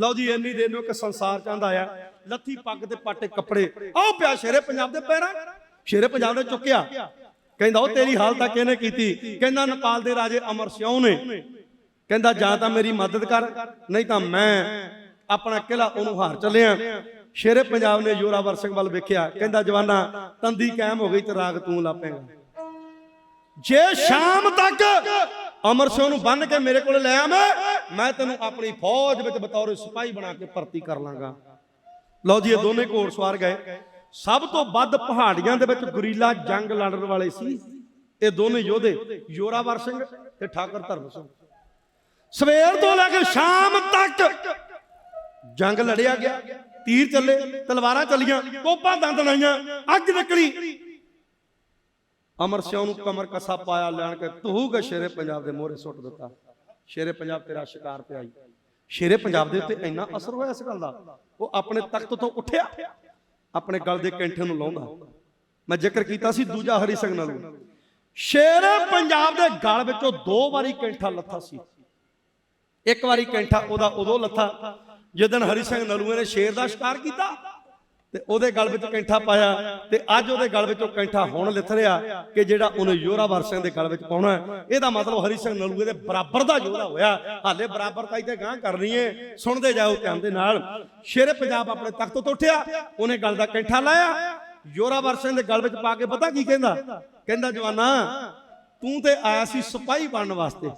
ਲਓ ਜੀ, ਇੰਨੀ ਦੇਰ ਨੂੰ ਇੱਕ ਸੰਸਾਰ ਚਾਹੁੰਦਾ ਆ ਲੱਥੀ ਪੱਗ ਤੇ ਪਾਟੇ ਕੱਪੜੇ। ਆਹ ਪਿਆ ਸ਼ੇਰੇ ਪੰਜਾਬ ਦੇ ਪੈਰਾਂ। ਸ਼ੇਰੇ ਪੰਜਾਬ ਨੇ ਚੁੱਕਿਆ। ਕਹਿੰਦਾ, ਉਹ ਤੇਰੀ ਹਾਲਤ ਕਿਹਨੇ ਕੀਤੀ? ਕਹਿੰਦਾ, ਨੇਪਾਲ ਦੇ ਰਾਜੇ ਅਮਰ ਸਿਉ ਨੇ। ਕਹਿੰਦਾ, ਜਾਂ ਤਾਂ ਮੇਰੀ ਮਦਦ ਕਰ, ਨਹੀਂ ਤਾਂ ਮੈਂ ਆਪਣਾ ਕਿਲਾ ਉਹਨੂੰ ਹਾਰ ਚੱਲਿਆ। ਸ਼ੇਰੇ ਪੰਜਾਬ ਨੇ ਜੋਰਾਵਰ ਸਿੰਘ ਵੱਲ ਵੇਖਿਆ। ਕਹਿੰਦਾ, ਜਵਾਨਾ, ਤੰਦੀ ਕਾਇਮ ਹੋ ਗਈ ਤੇ ਰਾਗ ਤੂੰ ਲਾਪੇਗਾ। ਜੇ ਸ਼ਾਮ ਤੱਕ ਅਮਰ ਸਿੰਘ ਨੂੰ ਬੰਨ ਕੇ ਮੇਰੇ ਕੋਲ ਲੈ ਆਵੇਂ। ਮੈਂ ਤੈਨੂੰ ਆਪਣੀ ਫੌਜ ਵਿੱਚ ਬਤੌਰ ਸਿਪਾਹੀ ਬਣਾ ਕੇ ਭਰਤੀ ਕਰ ਲਾਂਗਾ। ਲਓ ਜੀ, ਇਹ ਦੋਨੇ ਘੋੜਸਵਾਰ ਗਏ। ਸਭ ਤੋਂ ਵੱਧ ਪਹਾੜੀਆਂ ਦੇ ਵਿੱਚ ਗੁਰੀਲਾ ਜੰਗ ਲੜਨ ਵਾਲੇ ਸੀ। ਇਹ ਦੋਨੇ ਯੋਧੇ ਜੋਰਾਵਰ ਸਿੰਘ ਤੇ ਠਾਕਰ ਧਰਮ ਸਿੰਘ। ਸਵੇਰ ਤੋਂ ਲੈ ਕੇ ਸ਼ਾਮ ਤੱਕ ਜੰਗ ਲੜਿਆ ਗਿਆ। ਤੀਰ ਚੱਲੇ, ਤਲਵਾਰਾਂ ਚੱਲੀਆਂ, ਤੋਪਾਂ ਦੰਦਣਾਈਆਂ ਅੱਗ ਨਿਕਲੀ। ਅਮਰ ਸਿਉ ਨੂੰ ਕਮਰ ਕਸਾ ਪਾਇਆ ਲੈਣ ਕੇ ਧੂ ਸ਼ੇਰੇ ਪੰਜਾਬ ਦੇ ਮੋਹਰੇ ਸੁੱਟ ਦਿੱਤਾ। ਸ਼ੇਰੇ ਪੰਜਾਬ ਤੇਰਾ ਸ਼ਿਕਾਰ ਤੇ ਆਈ ਸ਼ੇਰੇ ਪੰਜਾਬ ਦੇ ਉੱਤੇ ਇੰਨਾ ਅਸਰ ਹੋਇਆ ਇਸ ਗੱਲ ਦਾ। ਉਹ ਆਪਣੇ ਤਖਤ ਤੋਂ ਉੱਠਿਆ, ਆਪਣੇ ਗਲ ਦੇ ਕੈਂਠੇ ਨੂੰ ਲਾਉਂਦਾ। ਮੈਂ ਜ਼ਿਕਰ ਕੀਤਾ ਸੀ ਦੂਜਾ ਹਰੀ ਸਿੰਘ ਨਾਲੋਂ ਸ਼ੇਰੇ ਪੰਜਾਬ ਦੇ ਗਲ ਵਿੱਚੋਂ ਦੋ ਵਾਰੀ ਕੈਂਠਾ ਲੱਥਾ ਸੀ। ਇੱਕ ਵਾਰੀ ਕੈਂਠਾ ਉਹਦਾ ਉਦੋਂ ਲੱਥਾ ਜਦੋਂ ਹਰੀ ਸਿੰਘ ਨਲੂਏ ਨੇ ਸ਼ੇਰ ਦਾ ਸ਼ਿਕਾਰ ਕੀਤਾ। ਤੇ ਉਹਦੇ ਗਲ ਵਿੱਚ ਕੈਂਠਾ ਪਾਇਆ ਤੇ ਅੱਜ ਉਹਦੇ ਗਲ ਵਿੱਚੋਂ ਕੈਂਠਾ ਹੁਣ ਲਿਥ ਕਿ ਜਿਹੜਾ ਉਹਨੇ ਯੋਰਾਵਰ ਸਿੰਘ ਦੇ ਗਲ ਵਿੱਚ ਪਾਉਣਾ ਇਹਦਾ ਮਤਲਬ ਹਰੀ ਸਿੰਘ ਨਲੂਏ ਦੇ ਬਰਾਬਰ ਦਾ ਯੋਧਾ ਹੋਇਆ। ਹਾਲੇ ਬਰਾਬਰਤਾ ਹੀ ਤੇ ਗਾਂ ਕਰਨੀ ਏ। ਸੁਣਦੇ ਜਾਓ ਧਿਆਨ ਦੇ ਨਾਲ। ਸ਼ੇਰੇ ਪੰਜਾਬ ਆਪਣੇ ਤਖਤ ਤੋਂ ਉੱਠਿਆ, ਉਹਨੇ ਗਲ ਦਾ ਕੈਂਠਾ ਲਾਇਆ। ਯੋਰਾਵਰ ਸਿੰਘ ਦੇ ਗਲ ਵਿੱਚ ਪਾ ਕੇ ਪਤਾ ਕੀ ਕਹਿੰਦਾ? ਕਹਿੰਦਾ, ਜਵਾਨਾ, ਤੂੰ ਤੇ ਆਇਆ ਸੀ ਸਿਪਾਹੀ ਬਣਨ ਵਾਸਤੇ।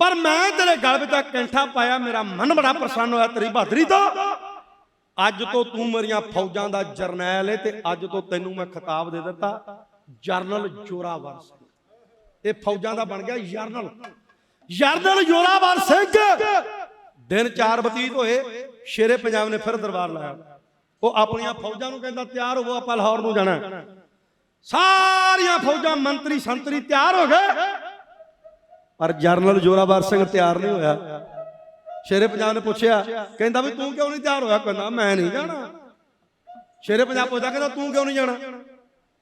ਪਰ ਮੈਂ ਤੇਰੇ ਗਲ ਵਿੱਚ ਕੈਂਠਾ ਪਾਇਆ, ਮੇਰਾ ਮਨ ਬੜਾ ਪ੍ਰਸੰਨ ਹੋਇਆ ਤੇਰੀ ਬਹਾਦਰੀ ਤੋਂ ਅੱਜ ਤੋਂ ਤੂੰ ਮੇਰੀਆਂ ਫੌਜਾਂ ਦਾ ਜਰਨੈਲ ਏ ਤੇ ਅੱਜ ਤੋਂ ਤੈਨੂੰ ਮੈਂ ਖਿਤਾਬ ਦੇ ਦਿੱਤਾ, ਜਰਨਲ ਜੋਰਾਵਰ ਸਿੰਘ। ਇਹ ਫੌਜਾਂ ਦਾ ਬਣ ਗਿਆ ਜਰਨਲ। ਜਰਨਲ ਜੋਰਾਵਰ ਸਿੰਘ! ਦਿਨ ਚਾਰ ਬਤੀਤ ਹੋਏ, ਸ਼ੇਰੇ ਪੰਜਾਬ ਨੇ ਫਿਰ ਦਰਬਾਰ ਲਾਇਆ। ਉਹ ਆਪਣੀਆਂ ਫੌਜਾਂ ਨੂੰ ਕਹਿੰਦਾ, ਤਿਆਰ ਹੋਵੋ, ਆਪਾਂ ਲਾਹੌਰ ਨੂੰ ਜਾਣਾ ਸਾਰੀਆਂ ਫੌਜਾਂ ਮੰਤਰੀ ਸੰਤਰੀ ਤਿਆਰ ਹੋ ਗਏ, ਪਰ ਜਰਨਲ ਜੋਰਾਵਰ ਸਿੰਘ ਤਿਆਰ ਨਹੀਂ ਹੋਇਆ। ਸ਼ੇਰੇ ਪੰਜਾਬ ਨੇ ਪੁੱਛਿਆ, ਕਹਿੰਦਾ ਵੀ ਤੂੰ ਕਿਉਂ ਨਹੀਂ ਤਿਆਰ ਹੋਇਆ? ਕਹਿੰਦਾ ਮੈਂ ਨਹੀਂ ਜਾਣਾ। ਸ਼ੇਰੇ ਪੰਜਾਬ ਪੁੱਛਦਾ ਕਹਿੰਦਾ ਤੂੰ ਕਿਉਂ ਨਹੀਂ ਜਾਣਾ?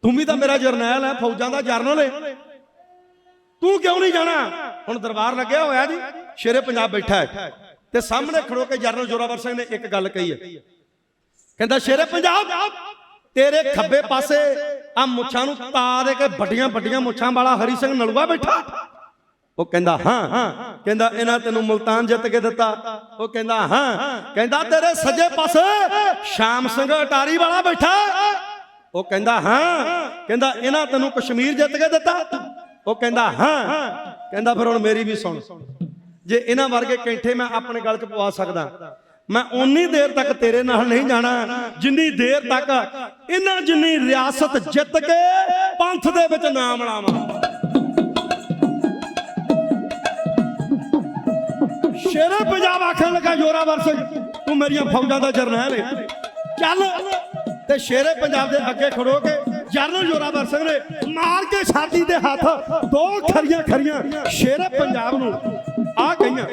ਤੂੰ ਵੀ ਤਾਂ ਮੇਰਾ ਜਰਨੈਲ ਹੈ, ਫੌਜਾਂ ਦਾ ਜਰਨਲ ਹੈ ਤੂੰ ਕਿਉਂ ਨਹੀਂ ਜਾਣਾ? ਹੁਣ ਦਰਬਾਰ ਲੱਗਿਆ ਹੋਇਆ ਜੀ, ਸ਼ੇਰੇ ਪੰਜਾਬ ਬੈਠਾ ਹੈ। ਤੇ ਸਾਹਮਣੇ ਖੜੋ ਕੇ ਜਰਨਲ ਜੋਰਾਵਰ ਸਿੰਘ ਨੇ ਇੱਕ ਗੱਲ ਕਹੀ ਹੈ। ਕਹਿੰਦਾ, ਸ਼ੇਰੇ ਪੰਜਾਬ ਤੇਰੇ ਖੱਬੇ ਪਾਸੇ ਆ ਮੁੱਛਾਂ ਨੂੰ ਤਾ ਦੇ ਕੇ ਵੱਡੀਆਂ ਵੱਡੀਆਂ ਮੁੱਛਾਂ ਵਾਲਾ ਹਰੀ ਸਿੰਘ ਨਲੂਆ ਬੈਠਾ। ਉਹ ਕਹਿੰਦਾ, ਹਾਂ ਹਾਂ। ਕਹਿੰਦਾ, ਇਹਨਾਂ ਤੈਨੂੰ ਮੁਲਤਾਨ ਜਿੱਤ ਕੇ ਦਿੱਤਾ। ਉਹ ਕਹਿੰਦਾ, ਹਾਂ। ਕਹਿੰਦਾ, ਤੇਰੇ ਸੱਜੇ ਪਾਸੇ ਸ਼ਾਮ ਸਿੰਘ ਅਟਾਰੀ ਵਾਲਾ ਬੈਠਾ। ਉਹ ਕਹਿੰਦਾ, ਹਾਂ। ਕਹਿੰਦਾ, ਇਹਨਾਂ ਤੈਨੂੰ ਕਸ਼ਮੀਰ ਜਿੱਤ ਕੇ ਦਿੱਤਾ। ਉਹ ਕਹਿੰਦਾ, ਹਾਂ। ਕਹਿੰਦਾ, ਫਿਰ ਹੁਣ ਮੇਰੀ ਵੀ ਸੁਣ। ਜੇ ਇਹਨਾਂ ਵਰਗੇ ਕੈਂਠੇ ਮੈਂ ਆਪਣੇ ਗਲ 'ਚ ਪਵਾ ਸਕਦਾ, ਮੈਂ ਉਨੀ ਦੇਰ ਤੱਕ ਤੇਰੇ ਨਾਲ ਨਹੀਂ ਜਾਣਾ, ਜਿੰਨੀ ਦੇਰ ਤੱਕ ਇਹਨਾਂ ਜਿੰਨੀ ਰਿਆਸਤ ਜਿੱਤ ਕੇ ਪੰਥ ਦੇ ਵਿੱਚ ਨਾਮ ਲਾਵਾਂ। ਸ਼ੇਰੇ ਪੰਜਾਬ ਆਖਣ ਲੱਗਾ ਜੋਰਾਵਰ ਸਿੰਘ ਤੂੰ ਮੇਰੀਆਂ ਫੌਜਾਂ ਦਾ ਜਰਨੈਲ ਹੈ ਚੱਲ। ਤੇ ਸ਼ੇਰੇ ਪੰਜਾਬ ਦੇ ਅੱਗੇ ਖੜੋ ਕੇ ਜਰਨਲ ਜੋਰਾਵਰ ਸਿੰਘ ਨੇ ਮਾਰ ਕੇ ਛਾਤੀ ਦੇ ਹੱਥ ਦੋ ਖਰੀਆਂ ਖਰੀਆਂ ਸ਼ੇਰੇ ਪੰਜਾਬ ਨੂੰ ਆ ਗਈਆਂ।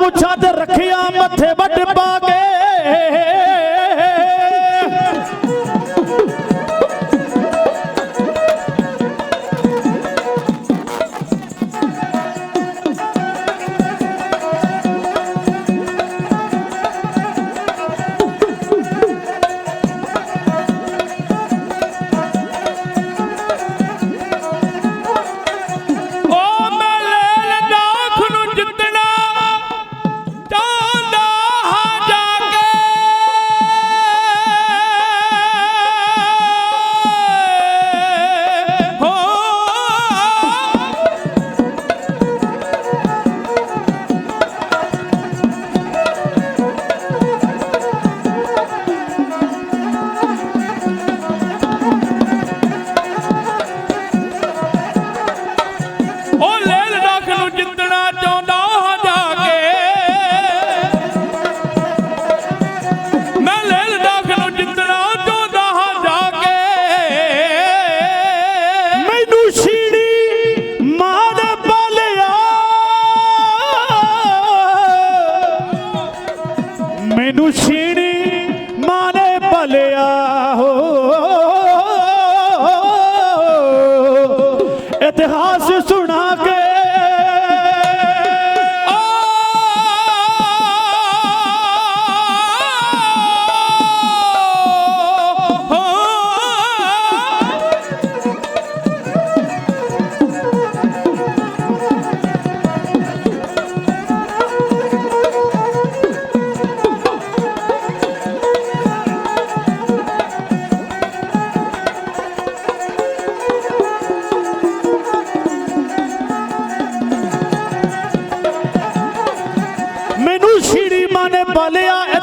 ਪੁੱਛਾਂ ਤੇ ਰੱਖਿਆ ਮੱਥੇ ਵੱਡ इतिहास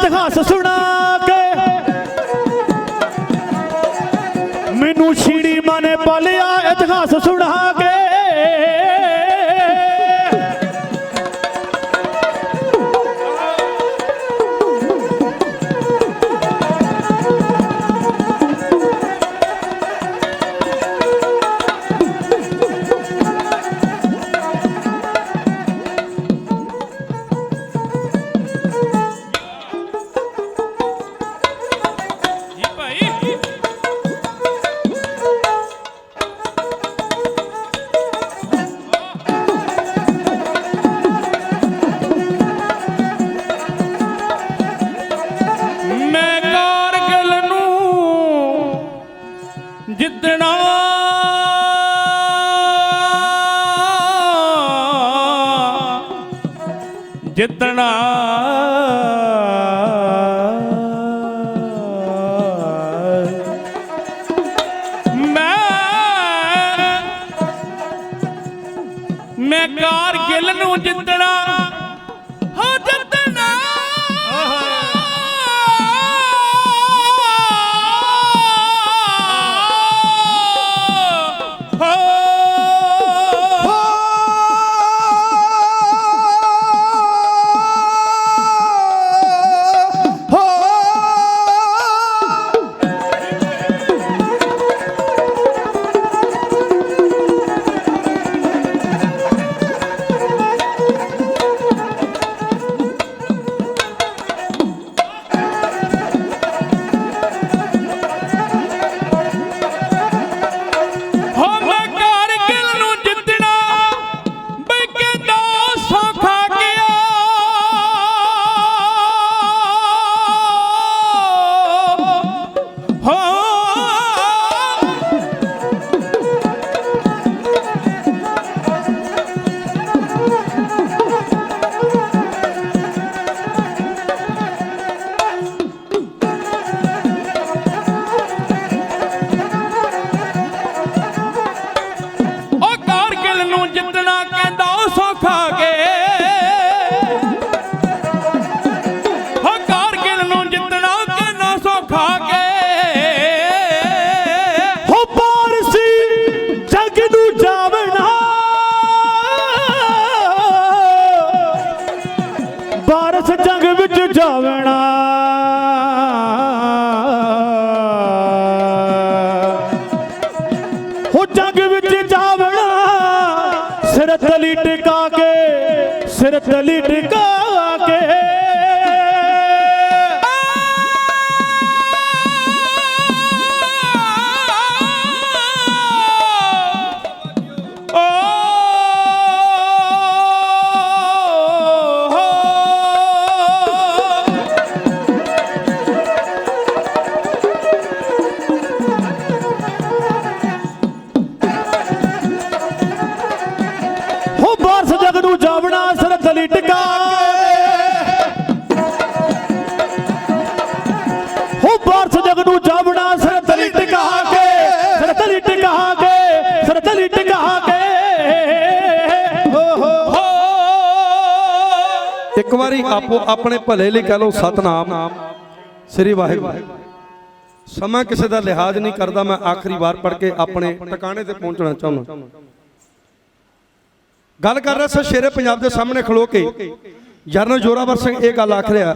ਇਤਿਹਾਸ ਸੁਣਾ। ಎಲ್ಲನೂ ಹೊಂದಿದ್ದಳ ਜਾਵਣਾ। ਹੋ ਜਗ ਵਿੱਚ ਜਾਵਣਾ। ਸਿਰ ਤਲੀ ਟਿਕਾ ਕੇ ਸਿਰ ਤਲੀ ਟਿਕਾ ਵਾਰੀ ਆਪੋ ਆਪਣੇ ਭਲੇ ਲਈ ਕਹ ਲਓ ਸਤਨਾਮ। ਸ੍ਰੀ ਵਾਹਿਗੁਰੂ। ਸਮਾਂ ਕਿਸੇ ਦਾ ਲਿਹਾਜ਼ ਨਹੀਂ ਕਰਦਾ, ਮੈਂ ਆਖਰੀ ਵਾਰ ਪੜ ਕੇ ਆਪਣੇ ਟਿਕਾਣੇ ਤੇ ਪਹੁੰਚਣਾ ਚਾਹੁੰਦਾ। ਗੱਲ ਕਰ ਰਿਹਾ ਸੀ ਸ਼ੇਰੇ ਪੰਜਾਬ ਦੇ ਸਾਹਮਣੇ ਖਲੋ ਕੇ। ਜਰਨਲ ਜੋਰਾਵਰ ਸਿੰਘ ਇਹ ਗੱਲ ਆਖ ਰਿਹਾ,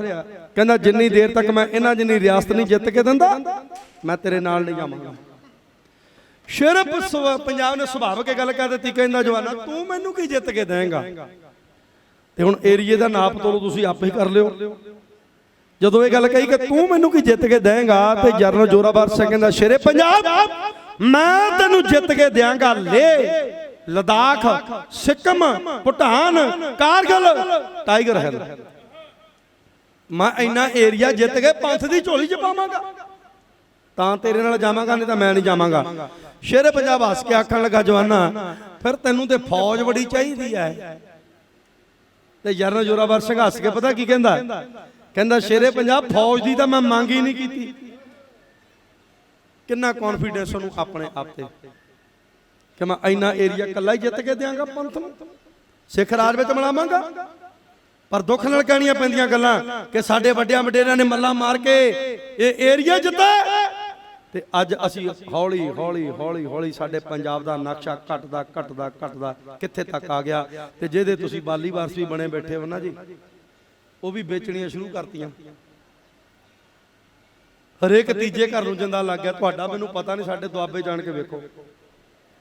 ਕਹਿੰਦਾ ਜਿੰਨੀ ਦੇਰ ਤੱਕ ਮੈਂ ਇਹਨਾਂ ਜਿੰਨੀ ਰਿਆਸਤ ਨਹੀਂ ਜਿੱਤ ਕੇ ਦਿੰਦਾ, ਮੈਂ ਤੇਰੇ ਨਾਲ ਨਹੀਂ ਜਾਵਾਂਗਾ। ਸ਼ੇਰ ਪ- ਪੰਜਾਬ ਨੇ ਸੁਭਾਵਕ ਇਹ ਗੱਲ ਕਰ ਦਿੱਤੀ, ਕਹਿੰਦਾ ਜਵਾਨਾ, ਤੂੰ ਮੈਨੂੰ ਕੀ ਜਿੱਤ ਕੇ ਦੇਂਗਾ ਤੇ ਹੁਣ ਏਰੀਏ ਦਾ ਨਾਪ ਤੋਲੋ ਤੁਸੀਂ ਆਪੇ ਹੀ ਕਰ ਲਿਓ। ਜਦੋਂ ਇਹ ਗੱਲ ਕਹੀ ਕਿ ਤੂੰ ਮੈਨੂੰ ਕੀ ਜਿੱਤ ਕੇ ਦੇਂਗਾ ਤੇ ਜਰਨਲ ਜੋਰਾਵਰ ਸਿੰਘ ਕਹਿੰਦਾ, ਸ਼ੇਰੇ ਪੰਜਾਬ, ਮੈਂ ਤੈਨੂੰ ਜਿੱਤ ਕੇ ਦਿਆਂਗਾ, ਲੇ, ਲਦਾਖ, ਸਿੱਕਮ, ਭੂਟਾਨ, ਕਾਰਗਲ, ਟਾਈਗਰ ਹਿੱਲ। ਮੈਂ ਇੰਨਾ ਏਰੀਆ ਜਿੱਤ ਕੇ ਪੰਥ ਦੀ ਝੋਲੀ ਚ ਪਾਵਾਂਗਾ। ਤਾਂ ਤੇਰੇ ਨਾਲ ਜਾਵਾਂਗਾ, ਨਹੀਂ ਤਾਂ ਮੈਂ ਨਹੀਂ ਜਾਵਾਂਗਾ। ਸ਼ੇਰੇ ਪੰਜਾਬ ਹੱਸ ਕੇ ਆਖਣ ਲੱਗਾ, ਜਵਾਨਾ, ਫਿਰ ਤੈਨੂੰ ਤੇ ਫੌਜ ਬੜੀ ਚਾਹੀਦੀ ਹੈ। ਤੇ ਜਰਨਲ ਜੋਰਾਵਰ ਸਿੰਘ ਹੱਸ ਕੇ ਪਤਾ ਕੀ ਕਹਿੰਦਾ? ਕਹਿੰਦਾ, ਸ਼ੇਰੇ ਪੰਜਾਬ, ਫੌਜ ਦੀ ਤਾਂ ਮੈਂ ਮੰਗ ਹੀ ਨਹੀਂ ਕੀਤੀ। ਕਿੰਨਾ ਕੌਨਫੀਡੈਂਸ ਉਹਨੂੰ ਆਪਣੇ ਆਪ ਤੇ? ਕਿ ਮੈਂ ਇੰਨਾ ਏਰੀਆ ਇਕੱਲਾ ਹੀ ਜਿੱਤ ਕੇ ਦਿਆਂਗਾ ਪੰਥ ਨੂੰ ਸਿੱਖ ਰਾਜ ਵਿੱਚ ਮਿਲਾਵਾਂਗਾ? ਪਰ ਦੁੱਖ ਨਾਲ ਕਹਿਣੀਆਂ ਪੈਂਦੀਆਂ ਗੱਲਾਂ ਕਿ ਸਾਡੇ ਵੱਡਿਆਂ ਵਡੇਰਿਆਂ ਨੇ ਮੱਲਾ ਮਾਰ ਕੇ ਇਹ ਏਰੀਆ ਜਿੱਤਾ। ਤੇ ਅੱਜ ਅਸੀਂ ਹੌਲੀ ਹੌਲੀ ਹੌਲੀ ਹੌਲੀ ਸਾਡੇ ਪੰਜਾਬ ਦਾ ਨਕਸ਼ਾ ਘਟਦਾ ਘਟਦਾ ਘਟਦਾ ਕਿੱਥੇ ਤੱਕ ਆ ਗਿਆ ਤੇ ਜਿਹਦੇ ਤੁਸੀਂ ਬਾਲੀ ਵਾਰਸ ਵੀ ਬਣੇ ਬੈਠੇ ਹੋ ਨਾ ਜੀ, ਉਹ ਵੀ ਵੇਚਣੀਆਂ ਸ਼ੁਰੂ ਕਰਤੀਆਂ। ਹਰੇਕ ਤੀਜੇ ਘਰ ਨੂੰ ਜਿੰਦਾ ਲੱਗ ਗਿਆ, ਤੁਹਾਡਾ ਮੈਨੂੰ ਪਤਾ ਨਹੀਂ, ਸਾਡੇ ਦੁਆਬੇ ਜਾਣ ਕੇ ਵੇਖੋ।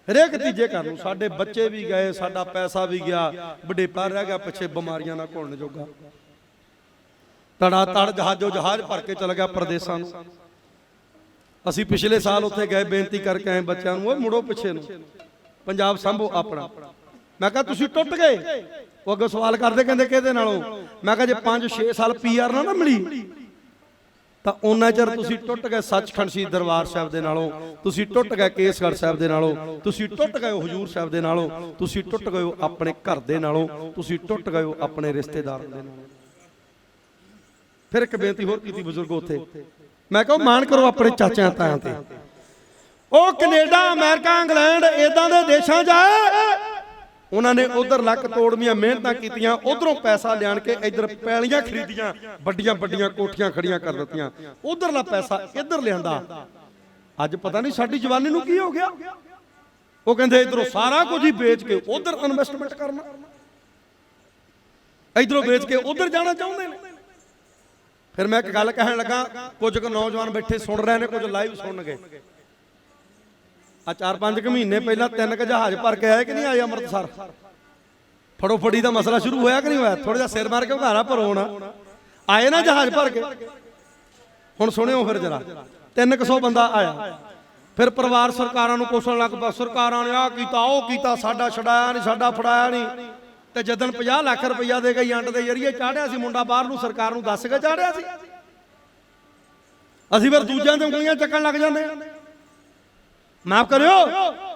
ਹਰੇਕ ਤੀਜੇ ਘਰ ਨੂੰ, ਸਾਡੇ ਬੱਚੇ ਵੀ ਗਏ, ਸਾਡਾ ਪੈਸਾ ਵੀ ਗਿਆ, ਵਡੇਪਾ ਰਹਿ ਗਿਆ, ਪਿੱਛੇ ਬਿਮਾਰੀਆਂ ਨਾਲ ਘੁਲਣ ਜੋਗਾ। ਤੜਾ ਤੜ ਜਹਾਜ਼ੋ ਜਹਾਜ਼ ਭਰ ਕੇ ਚਲ ਗਿਆ ਪ੍ਰਦੇਸਾਂ ਨੂੰ। ਅਸੀਂ ਪਿਛਲੇ ਸਾਲ ਉੱਥੇ ਗਏ, ਬੇਨਤੀ ਕਰਕੇ ਆਏ ਬੱਚਿਆਂ ਨੂੰ, ਉਹ ਮੁੜੋ ਪਿੱਛੇ ਨੂੰ। ਪੰਜਾਬ ਸੰਭੋ ਆਪਣਾ। ਮੈਂ ਕਿਹਾ, ਤੁਸੀਂ ਟੁੱਟ ਗਏ? ਉਹ ਅੱਗੇ ਸਵਾਲ ਕਰਦੇ ਕਹਿੰਦੇ, ਕਿਹਦੇ ਨਾਲੋਂ? ਮੈਂ ਕਿਹਾ, ਜੇ 5-6 ਸਾਲ ਪੀਆਰ ਨਾ ਨਾ ਮਿਲੀ, ਤਾਂ ਉਹਨਾਂ ਚਿਰ ਤੁਸੀਂ ਟੁੱਟ ਗਏ ਸੱਚਖੰਡ ਸੀ ਦਰਬਾਰ ਸਾਹਿਬ ਦੇ ਨਾਲੋਂ, ਤੁਸੀਂ ਟੁੱਟ ਗਏ ਕੇਸਗੜ੍ਹ ਸਾਹਿਬ ਦੇ ਨਾਲੋਂ, ਤੁਸੀਂ ਟੁੱਟ ਗਏ ਹਜੂਰ ਸਾਹਿਬ ਦੇ ਨਾਲੋਂ, ਤੁਸੀਂ ਟੁੱਟ ਗਏ ਹੋ ਆਪਣੇ ਘਰ ਦੇ ਨਾਲੋਂ, ਤੁਸੀਂ ਟੁੱਟ ਗਏ ਹੋ ਆਪਣੇ ਰਿਸ਼ਤੇਦਾਰ ਦੇ ਨਾਲੋਂ। ਫਿਰ ਇੱਕ ਬੇਨਤੀ ਹੋਰ ਕੀਤੀ ਬਜ਼ੁਰਗੋ ਉੱਥੇ ਮੈਂ ਕਹਾਂ ਮਾਣ ਕਰੋ ਆਪਣੇ ਚਾਚਿਆਂ ਤਾਇਆਂ ਤੇ ਉਹ ਕੈਨੇਡਾ ਅਮਰੀਕਾ ਇੰਗਲੈਂਡ ਇਦਾਂ ਦੇ ਦੇਸ਼ਾਂ 'ਚ ਉਹਨਾਂ ਨੇ ਉਧਰ ਲੱਕ ਤੋੜਵੀਆਂ ਮਿਹਨਤਾਂ ਕੀਤੀਆਂ ਉਧਰੋਂ ਪੈਸਾ ਲਿਆਣ ਕੇ ਇੱਧਰ ਪੈਲੀਆਂ ਖਰੀਦੀਆਂ ਵੱਡੀਆਂ ਵੱਡੀਆਂ ਕੋਠੀਆਂ ਖੜੀਆਂ ਕਰ ਦਿੱਤੀਆਂ। ਉਧਰਲਾ ਪੈਸਾ ਇੱਧਰ ਲਿਆਂਦਾ। ਅੱਜ ਪਤਾ ਨਹੀਂ ਸਾਡੀ ਜਵਾਨੀ ਨੂੰ ਕੀ ਹੋ ਗਿਆ। ਉਹ ਕਹਿੰਦੇ ਇਧਰੋਂ ਸਾਰਾ ਕੁਝ ਹੀ ਵੇਚ ਕੇ ਉਧਰ ਇਨਵੈਸਟਮੈਂਟ ਕਰਨਾ। ਇਧਰੋਂ ਵੇਚ ਕੇ ਉਧਰ ਜਾਣਾ ਚਾਹੁੰਦੇ ਨੇ। ਫਿਰ ਮੈਂ ਇੱਕ ਗੱਲ ਕਹਿਣ ਲੱਗਾ ਕੁਝ ਕੁ ਨੌਜਵਾਨ ਬੈਠੇ ਸੁਣ ਰਹੇ ਨੇ ਕੁਝ ਲਾਈਵ ਸੁਣਨਗੇ। ਆ ਚਾਰ ਪੰਜ ਕੁ ਮਹੀਨੇ ਪਹਿਲਾਂ ਤਿੰਨ ਕ ਜਹਾਜ਼ ਭਰ ਕੇ ਆਏ ਕਿ ਨਹੀਂ ਆਏ ਅੰਮ੍ਰਿਤਸਰ? ਫੜੋ ਫੜੀ ਦਾ ਮਸਲਾ ਸ਼ੁਰੂ ਹੋਇਆ ਕਿ ਨਹੀਂ ਹੋਇਆ? ਥੋੜਾ ਜਿਹਾ ਸਿਰ ਮਾਰ ਕੇ ਘਾਰਾ ਭਰੋ ਹੁਣ ਆਏ ਨਾ ਜਹਾਜ਼ ਭਰ ਕੇ। ਹੁਣ ਸੁਣਿਓ ਫਿਰ ਜਰਾ। ਤਿੰਨ ਕੁ ਸੌ ਬੰਦਾ ਆਇਆ। ਫਿਰ ਪਰਿਵਾਰ ਸਰਕਾਰਾਂ ਨੂੰ ਕੋਸਣ ਲੱਗ ਪਿਆ ਸਰਕਾਰਾਂ ਨੇ ਆ ਕੀਤਾ ਉਹ ਕੀਤਾ ਸਾਡਾ ਛਡਾਇਆ ਨਹੀਂ ਸਾਡਾ ਫੜਾਇਆ ਨਹੀਂ। ਤੇ ਜਦੋਂ 50 ਲੱਖ ਰੁਪਈਆ ਦੇ ਕੇ ਏਜੰਟ ਦੇ ਜਰੀਏ ਚਾੜਿਆ ਸੀ, ਮੁੰਡਾ ਬਾਹਰ ਨੂੰ ਸਰਕਾਰ ਨੂੰ ਦੱਸ ਕੇ ਚਾੜਿਆ ਸੀ। ਅਸੀਂ ਫਿਰ ਦੂਜਿਆਂ ਦੇ ਉਂਗਲੀਆਂ ਚੱਕਣ ਲੱਗ ਜਾਂਦੇ ਆ ਮਾਫ ਕਰਿਓ,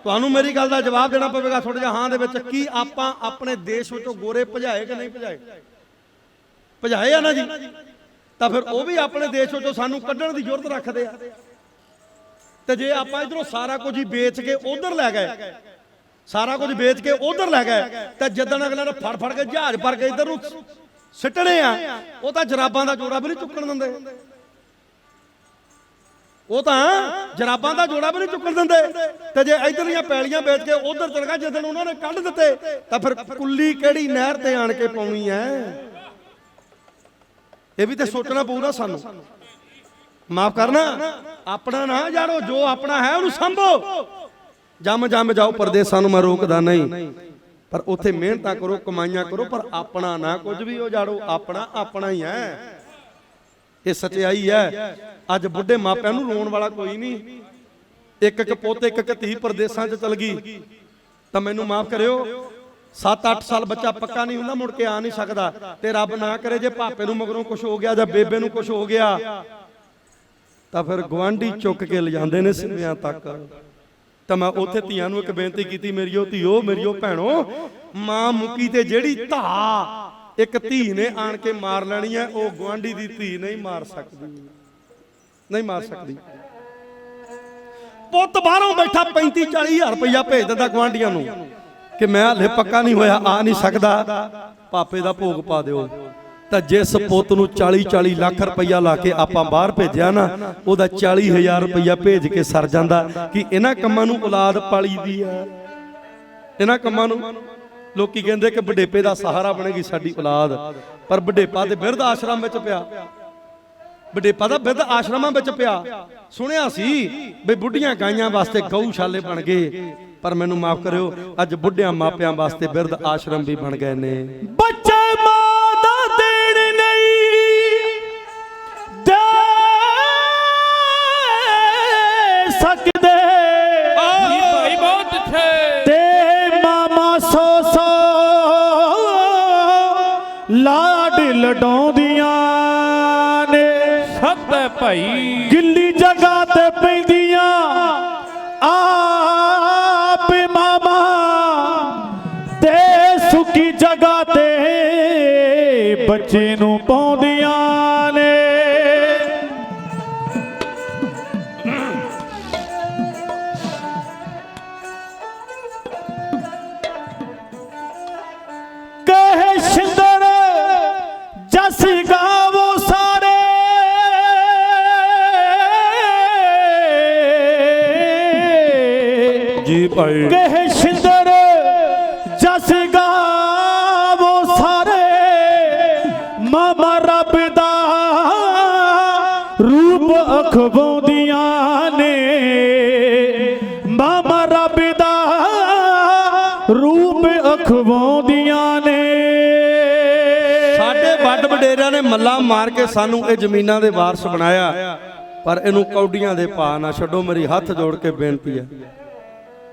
ਤੁਹਾਨੂੰ ਮੇਰੀ ਗੱਲ ਦਾ ਜਵਾਬ ਦੇਣਾ ਪਵੇਗਾ ਥੋੜਾ ਜਿਹਾ ਹਾਂ ਦੇ ਵਿੱਚ, ਕੀ ਆਪਾਂ ਆਪਣੇ ਦੇਸ਼ ਵਿੱਚੋਂ ਗੋਰੇ ਭਜਾਏ ਕਿ ਨਹੀਂ ਭਜਾਏ? ਭਜਾਏ ਆ ਨਾ ਜੀ? ਤਾਂ ਫਿਰ ਉਹ ਵੀ ਆਪਣੇ ਦੇਸ਼ ਵਿੱਚੋਂ ਸਾਨੂੰ ਕੱਢਣ ਦੀ ਜ਼ਰੂਰਤ ਰੱਖਦੇ ਆ। ਤੇ ਜੇ ਆਪਾਂ ਇਧਰੋਂ ਸਾਰਾ ਕੁਝ ਹੀ ਵੇਚ ਕੇ ਉਧਰ ਲੈ ਗਏ ਸਾਰਾ ਕੁਝ ਵੇਚ ਕੇ ਉਧਰ ਲੈ ਗਏ। ਤੇ ਜਦੋਂ ਅਗਲੇ ਨੇ ਫੜ ਫੜ ਕੇ ਜਹਾਜ਼ ਭਰ ਕੇ ਇਧਰ ਨੂੰ ਸਿੱਟਣੇ ਆ, ਉਹ ਤਾਂ ਜਰਾਬਾਂ ਦਾ ਜੋੜਾ ਵੀ ਨਹੀਂ ਚੁੱਕਣ ਦਿੰਦੇ। ਉਹ ਤਾਂ ਜਰਾਬਾਂ ਦਾ ਜੋੜਾ ਵੀ ਨਹੀਂ ਚੁੱਕਣ ਦਿੰਦੇ। ਤੇ ਜੇ ਇਧਰਲੀਆਂ ਪੈਲੀਆਂ ਵੇਚ ਕੇ ਉਧਰ ਚਲ ਗਿਆ ਜਦੋਂ ਉਹਨਾਂ ਨੇ ਕੱਢ ਦਿੱਤੇ, ਤਾਂ ਫਿਰ ਕੁੱਲੀ ਕਿਹੜੀ ਨਹਿਰ ਤੇ ਆਣ ਕੇ ਪਾਉਣੀ ਐ? ਇਹ ਵੀ ਤੇ ਸੋਚਣਾ ਪਊਗਾ ਸਾਨੂੰ। ਮਾਫ ਕਰਨਾ, ਆਪਣਾ ਨਾ ਜਾਣੋ, ਜੋ ਆਪਣਾ ਹੈ ਉਹਨੂੰ ਸੰਭੋ। ਜੰਮ ਜੰਮ ਜਾਓ, ਪਰਦੇਸਾਂ ਨੂੰ ਮੈਂ ਰੋਕਦਾ ਨਹੀਂ। ਪਰ ਉੱਥੇ ਮਿਹਨਤਾਂ ਕਰੋ, ਕਮਾਈਆਂ ਕਰੋ, ਪਰ ਆਪਣਾ ਨਾ ਕੁਝ ਵੀ ਹੋ ਆਪਣਾ ਆਪਣਾ ਹੀ ਹੈ। ਇਹ ਸਚਾਈ ਹੈ। ਅੱਜ ਬੁੱਢੇ ਮਾਪਿਆਂ ਨੂੰ ਰੋਣ ਵਾਲਾ ਕੋਈ ਨਹੀਂ। ਇੱਕ ਇੱਕ ਪੁੱਤ, ਇੱਕ ਇੱਕ ਧੀ ਪਰਦੇਸਾਂ 'ਚ ਚਲ ਗਈ। ਤਾਂ ਮੈਨੂੰ ਮਾਫ ਕਰਿਓ। 7-8 ਸਾਲ ਬੱਚਾ ਪੱਕਾ ਨਹੀਂ ਹੁੰਦਾ, ਮੁੜ ਕੇ ਆ ਨਹੀਂ ਸਕਦਾ। ਤੇ ਰੱਬ ਨਾ ਕਰੇ ਜੇ ਭਾਪੇ ਨੂੰ ਮਗਰੋਂ ਕੁਝ ਹੋ ਗਿਆ ਜਾਂ ਬੇਬੇ ਨੂੰ ਕੁਝ ਹੋ ਗਿਆ। ਤਾਂ ਫਿਰ ਗਵਾਂਢੀ ਚੁੱਕ ਕੇ ਲਿਜਾਂਦੇ ਨੇ ਸਿਵਿਆਂ ਤੱਕ। ਤਾਂ ਮੈਂ ਉੱਥੇ ਧੀਆਂ ਨੂੰ ਇੱਕ ਬੇਨਤੀ ਕੀਤੀ, ਮੇਰੀਓ ਧੀਓ, ਮੇਰੀਓ ਭੈਣੋ, ਮਾਂ ਮੁੱਕੀ ਤੇ ਜਿਹੜੀ ਧਾ ਇੱਕ ਧੀ ਨੇ ਆਣ ਕੇ ਮਾਰ ਲੈਣੀ ਹੈ, ਉਹ ਗਵਾਂਢੀ ਦੀ ਧੀ ਨਹੀਂ ਮਾਰ ਸਕਦੀ। ਨਹੀਂ ਮਾਰ ਸਕਦੀ। ਪੁੱਤ ਬਾਹਰੋਂ ਬੈਠਾ 35 40 ਹਜ਼ਾਰ ਰੁਪਇਆ ਭੇਜ ਦਿੰਦਾ ਗਵਾਂਢੀਆਂ ਨੂੰ ਕਿ ਮੈਂ ਹਲੇ ਪੱਕਾ ਨਹੀਂ ਹੋਇਆ, ਆ ਨਹੀਂ ਸਕਦਾ। ਪਾਪੇ ਦਾ ਭੋਗ ਪਾ ਦਿਓ। ਤਾਂ ਜਿਸ ਪੁੱਤ ਨੂੰ 40 40 ਲੱਖ ਰੁਪਇਆ ਲਾ ਕੇ ਆਪਾਂ ਬਾਹਰ ਭੇਜਿਆ ਨਾ ਉਹਦਾ 40000 ਰੁਪਇਆ ਭੇਜ ਕੇ ਸਰ ਜਾਂਦਾ ਕਿ ਇਹਨਾਂ ਕੰਮਾਂ ਨੂੰ ਔਲਾਦ ਪਾਲੀ ਦੀ ਹੈ। ਇਹਨਾਂ ਕੰਮਾਂ ਨੂੰ ਲੋਕੀ ਕਹਿੰਦੇ ਕਿ ਬਡੇਪੇ ਦਾ ਸਹਾਰਾ ਬਣੇਗੀ ਸਾਡੀ ਔਲਾਦ। ਪਰ ਬਡੇਪਾ ਤੇ ਬਿਰਧ ਆਸ਼ਰਮ ਵਿੱਚ ਪਿਆ। ਬਡੇਪਾ ਦਾ ਬਿਰਧ ਆਸ਼ਰਮਾਂ ਵਿੱਚ ਪਿਆ। ਸੁਣਿਆ ਸੀ ਵੀ ਬੁੱਢੀਆਂ ਗਾਈਆਂ ਵਾਸਤੇ ਗਊਸ਼ਾਲੇ ਬਣ ਗਏ। ਪਰ ਮੈਨੂੰ ਮਾਫ ਕਰਿਓ ਅੱਜ ਬੁੱਢਿਆਂ ਮਾਪਿਆਂ ਵਾਸਤੇ ਬਿਰਧ ਆਸ਼ਰਮ ਵੀ ਬਣ ਗਏ ਨੇ। ਬੱਚੇ ਮਾਂ ਸਤ ਭਾਈ। ਗਿੱਲੀ ਜਗ੍ਹਾ ਜੀ ਭਾਈ। ਕਹੇ ਸ਼ਿੰਦਰ ਜਸ ਗਾਵੋ ਸਾਰੇ। ਮਾਮਾ ਰੱਬ ਦਾ ਰੂਪ ਅਖਵਾਉਂਦੀਆਂ ਨੇ। ਮਾਮਾ ਰੱਬ ਦਾ ਰੂਪ ਅਖਵਾਉਂਦੀਆਂ ਨੇ। ਸਾਡੇ ਵੱਡ ਵਡੇਰਿਆਂ ਨੇ ਮੱਲਾ ਮਾਰ ਕੇ ਸਾਨੂੰ ਇਹ ਜ਼ਮੀਨਾਂ ਦੇ ਵਾਰਸ ਬਣਾਇਆ। ਪਰ ਇਹਨੂੰ ਕੌਡੀਆਂ ਦੇ ਭਾਅ ਨਾ ਛੱਡੋ ਮੇਰੀ ਹੱਥ ਜੋੜ ਕੇ ਬੇਨਤੀ ਹੈ।